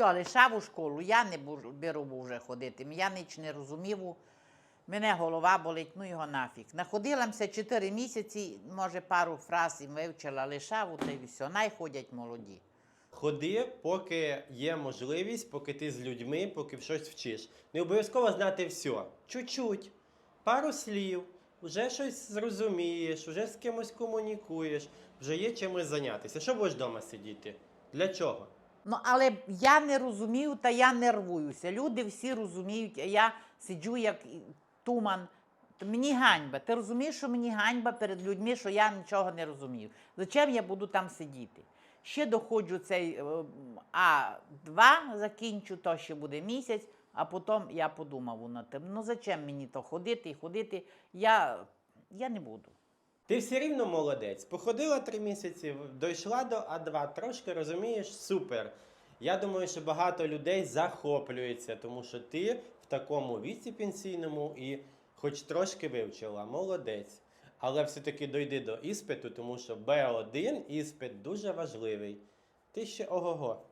все, лишав у школу. Я не беру вже ходити. Я ніч не розумів. Мене голова болить, ну його нафіг. Находилася 4 місяці, може, пару фраз і вивчила, лишав, та й все. Най ходять молоді. Ходи, поки є можливість, поки ти з людьми, поки щось вчиш. Не обов'язково знати все. Чуть-чуть, пару слів, вже щось зрозумієш, вже з кимось комунікуєш, вже є чимось зайнятися. Що будеш вдома сидіти? Для чого? Ну, але я не розумію, та я нервуюся. Люди всі розуміють, а я сиджу як туман. Мені ганьба. Ти розумієш, що мені ганьба перед людьми, що я нічого не розумію. Зачем я буду там сидіти? Ще доходжу цей е, А2, закінчу, то ще буде місяць, а потім я подумав над тим. Ну зачем мені то ходити і ходити? Я, я не буду. Ти все рівно молодець. Походила три місяці, дійшла до А2, трошки розумієш, супер. Я думаю, що багато людей захоплюється, тому що ти в такому віці пенсійному і хоч трошки вивчила, молодець. Але все-таки дойди до іспиту, тому що Б1 іспит дуже важливий. Ти ще ого-го.